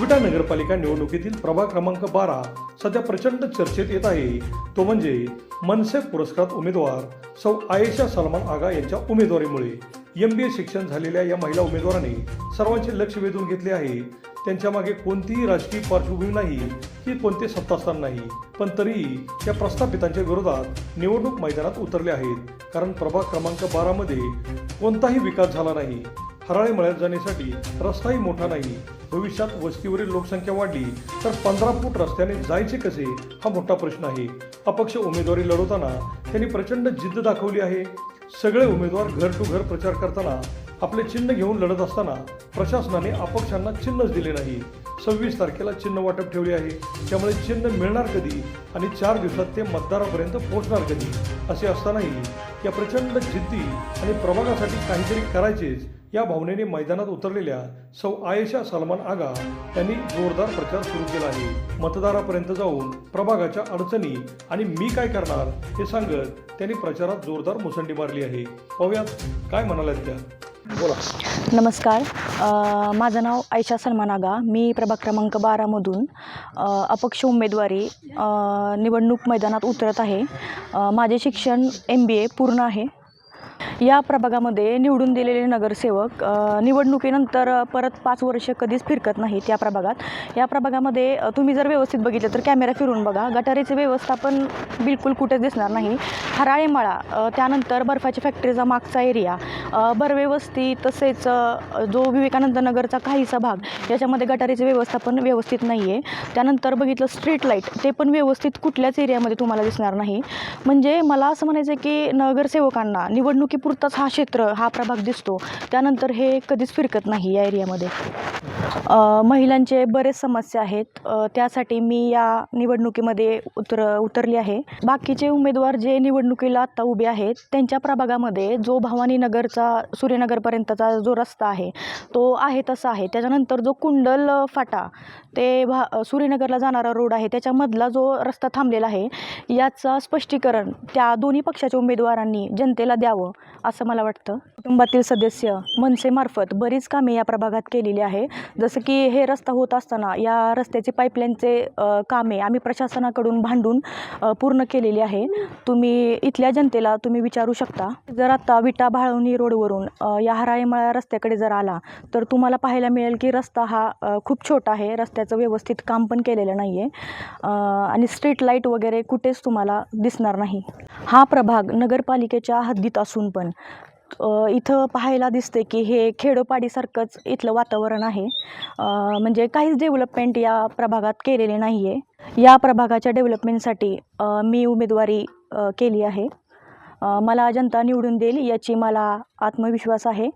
विटा नगरपालिका निवडणुकीतील प्रभाग क्रमांक बारा सध्या प्रचंड चर्चेत येत आहे. तो म्हणजे मनसे पुरस्कार उमेदवार सौ आयेशा सलमान आगा यांच्या उमेदवारीमुळे. एम बी ए शिक्षण झालेल्या या महिला उमेदवाराने सर्वांचे लक्ष वेधून घेतले आहे. त्यांच्या मागे कोणतीही राजकीय पार्श्वभूमी नाही की कोणते सत्तास्थान नाही. पण तरीही त्या प्रस्थापितांच्या विरोधात निवडणूक मैदानात उतरले आहेत. कारण प्रभाग क्रमांक बारामध्ये कोणताही विकास झाला नाही. हराळे मळ्यात जाण्यासाठी रस्ताही मोठा नाही. भविष्यात वस्तीवरील लोकसंख्या वाढली तर पंधरा फूट रस्त्याने जायचे कसे? हा मोठा प्रश्न आहे. अपक्ष उमेदवारी लढवताना त्यांनी प्रचंड जिद्द दाखवली आहे. सगळे उमेदवार घर टू घर प्रचार करताना आपले चिन्ह घेऊन लढत असताना प्रशासनाने अपक्षांना चिन्हच दिले नाही. सव्वीस तारखेला चिन्ह वाटप ठेवले आहे. त्यामुळे चिन्ह मिळणार कधी आणि चार दिवसात ते मतदारापर्यंत पोहोचणार कधी असे असतानाही या प्रचंड जिद्दी आणि प्रभागासाठी काहीतरी करायचेच या भावनेने मैदानात उतरलेल्या सौ आयशा सलमान आगा यांनी जोरदार प्रचार सुरू केला आहे. मतदारापर्यंत जाऊन प्रभागाच्या अडचणी आणि मी काय करणार हे सांगत त्यांनी प्रचारात जोरदार मुसंडी मारली आहे. पाहूयात काय म्हणाल्यात त्या. बोला. नमस्कार. अ, माझं नाव आयशा सलमान आगा मी प्रभाग क्रमांक बारामधून अ, अपक्ष उमेदवारी अ, निवडणूक मैदानात उतरत आहे. अ, माझे शिक्षण एम बी ए पूर्ण आहे. या प्रभागामध्ये निवडून दिलेले नगरसेवक अ, निवडणुकीनंतर परत पाच वर्ष कधीच फिरकत नाहीत या प्रभागात. या प्रभागामध्ये अ, तुम्ही जर व्यवस्थित बघितलं तर कॅमेरा फिरून बघा. गटारीचे व्यवस्थापन बिलकुल कुठेच दिसणार नाही. हराळेमळा त्यानंतर बर्फाच्या फॅक्टरीचा मागचा एरिया बर्वे वस्ती तसेच जो विवेकानंद नगरचा काहीसा भाग याच्यामध्ये गटारीचे व्यवस्थापन व्यवस्थित नाही आहे त्यानंतर बघितलं स्ट्रीट लाइट ते पण व्यवस्थित कुठल्याच एरियामध्ये तुम्हाला दिसणार नाही. म्हणजे मला असं म्हणायचं आहे की नगरसेवकांना निवडणुकीपुरताच हा क्षेत्र हा प्रभाग दिसतो. त्यानंतर हे कधीच फिरकत नाही या एरियामध्ये महिलांचे बरेच समस्या आहेत. त्यासाठी मी या निवडणुकीमध्ये उतर उतरली आहे. बाकीचे उमेदवार जे निवडणुकीला आत्ता उभे आहेत त्यांच्या प्रभागामध्ये जो भवानी नगरचा सूर्यनगरपर्यंतचा जो रस्ता आहे तो आहे तसा आहे. त्याच्यानंतर जो कुंडल फाटा ते भा सूर्यनगरला जाणारा रोड आहे त्याच्यामधला जो रस्ता थांबलेला आहे याचं स्पष्टीकरण त्या दोन्ही पक्षाच्या उमेदवारांनी जनतेला द्यावं असं मला वाटतं. कुटुंबातील सदस्य मनसेमार्फत बरीच कामे या प्रभागात केलेली आहे. जसं जसं की हे रस्ता होत असताना या रस्त्याचे पाईपलाईनचे कामे आम्ही प्रशासनाकडून भांडून पूर्ण केलेली आहे. तुम्ही इथल्या जनतेला तुम्ही विचारू शकता. जर आता विटा भाळवणी रोडवरून या हराळीमळा रस्त्याकडे जर आला तर तुम्हाला पाहायला मिळेल की रस्ता हा खूप छोटा आहे. रस्त्याचं व्यवस्थित काम पण केलेलं नाही आहे आणि स्ट्रीट लाइट वगैरे कुठेच तुम्हाला दिसणार नाही. हा प्रभाग नगरपालिकेच्या हद्दीत असून पण. इथं पाहायला दिसते की हे खेडोपाडीसारखंच इथलं वातावरण आहे. म्हणजे काहीच डेव्हलपमेंट या प्रभागात केलेले नाही आहे या प्रभागाच्या डेव्हलपमेंटसाठी मी उमेदवारी केली आहे. मला जनता निवडून देईल याची मला आत्मविश्वास आहे.